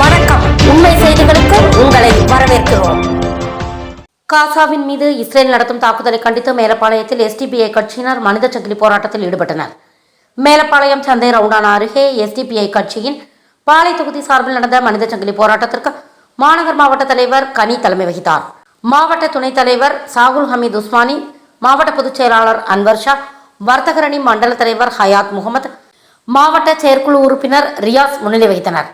வணக்கம். உண்மை செய்திகளுக்கு உங்களை வரவேற்கிறோம். காசாவின் மீது இஸ்ரேல் நடத்தும் தாக்குதலை கண்டித்து மேலப்பாளையத்தில் எஸ்டிபிஐ கட்சியினர் மனித சங்கிலி போராட்டத்தில் ஈடுபட்டனர். மேலப்பாளையம் சந்தை ரவுண்டான அருகே எஸ்டிபிஐ கட்சியின் பாலை தொகுதி சார்பில் நடந்த மனித சங்கிலி போராட்டத்திற்கு மாநகர் மாவட்ட தலைவர் கனி தலைமை வகித்தார். மாவட்ட துணைத் தலைவர் சாகுல் ஹமீத் உஸ்மானி மாவட்ட பொதுச் செயலாளர் அன்வர் ஷா வர்த்தகரணி மண்டல தலைவர் ஹயாத் முகமது மாவட்ட செயற்குழு உறுப்பினர் ரியாஸ் முன்னிலை வகித்தனர்.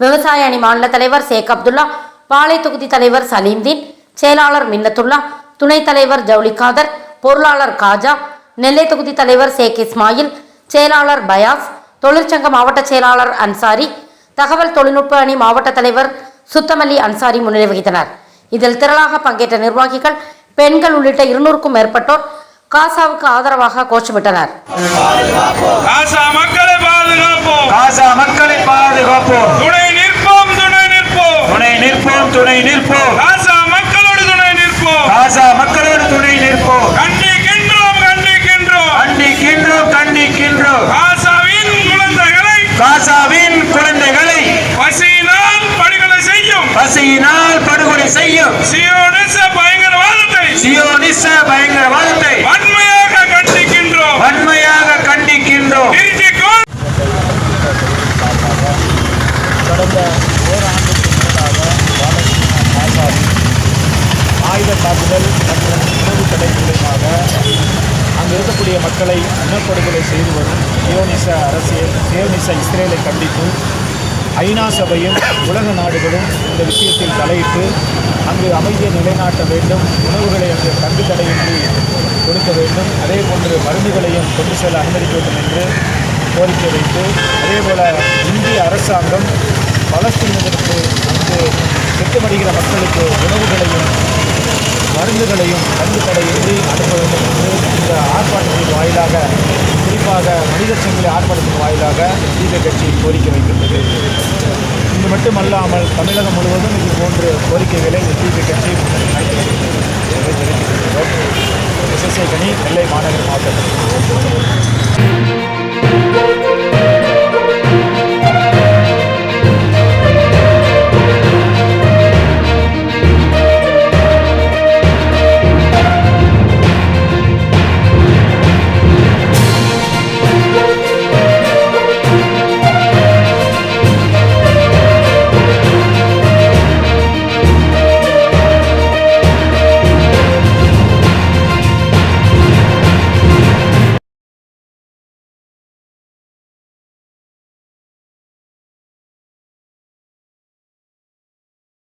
விவசாய அணி மாநில தலைவர் ஷேக் அப்துல்லா பாலை தொகுதி தலைவர் சலீம்தீன் செயலாளர் மின்னத்துல்லா துணைத் தலைவர் ஜவுளி காதர் பொருளாளர் காஜா நெல்லை தொகுதி தலைவர் ஷேக் இஸ்மாயில் செயலாளர் பயாஸ் தொழிற்சங்க மாவட்ட செயலாளர் அன்சாரி தகவல் தொழில்நுட்ப அணி மாவட்ட தலைவர் சுத்தமல்லி அன்சாரி முன்னிலை வகித்தனர் இதில் திரளாக பங்கேற்ற நிர்வாகிகள் பெண்கள் உள்ளிட்ட இருநூறுக்கும் மேற்பட்டோர் காசாவுக்கு ஆதரவாக கோஷமிட்டனர் காசா மக்களை பாதுகாப்போம் காசா மக்களை பாதுகாப்போம் துணை நிற்போம் துணை நிற்போம் துணை நிற்போம் துணை நிற்போம். காசா மக்களோடு துணை நிற்போம். காசா மக்களோடு துணை நிற்போம். கண்டிக்கின்றோம் கண்டிக்கின்றோம் கண்டிக்கின்றோம் கண்டிக்கின்றோம் காசாவின் குழந்தைகளை காசாவின் குழந்தைகளை பசியினால் படுகொலை செய்யும். பசியினால் படுகொலை செய்யும். சியோனிச பயங்கரவாதத்தை சியோனிச அங்கு இருக்கக்கூடிய மக்களை இனப்படுகொலை செய்து வரும் சியோனிச அரசியல் சியோனிச இஸ்ரேலை கண்டித்து ஐநா சபையும் உலக நாடுகளும் இந்த விஷயத்தில் தலையிட்டு அங்கு அமைதியை நிலைநாட்ட வேண்டும் உணவுகளை அங்கு தங்கு தடையின்றி கொடுக்க வேண்டும். அதே போன்று மருந்துகளையும் கொண்டு செல்ல அனுமதிக்க வேண்டும் என்று கோரிக்கை வைத்து அதேபோல் இந்திய அரசாங்கம் பலஸ்தீனத்திற்கு அங்கு திட்டமடைகிற மக்களுக்கு உணவுகளையும் மருந்துகளையும் மருந்து தடையின்றி அனுப்ப வேண்டும் என்று இந்த ஆர்ப்பாட்டத்தின் வாயிலாக குறிப்பாக மனித சங்கிலி ஆர்ப்பாட்டத்தின் வாயிலாக சிபிஐ கட்சி கோரிக்கை வைக்கின்றது. இது மட்டுமல்லாமல் தமிழகம் முழுவதும் இது போன்ற கோரிக்கைகளை இந்த கட்சி எஸ்எஸ்ஐ கணி நெல்லை மாநகர மாவட்டத்தில்.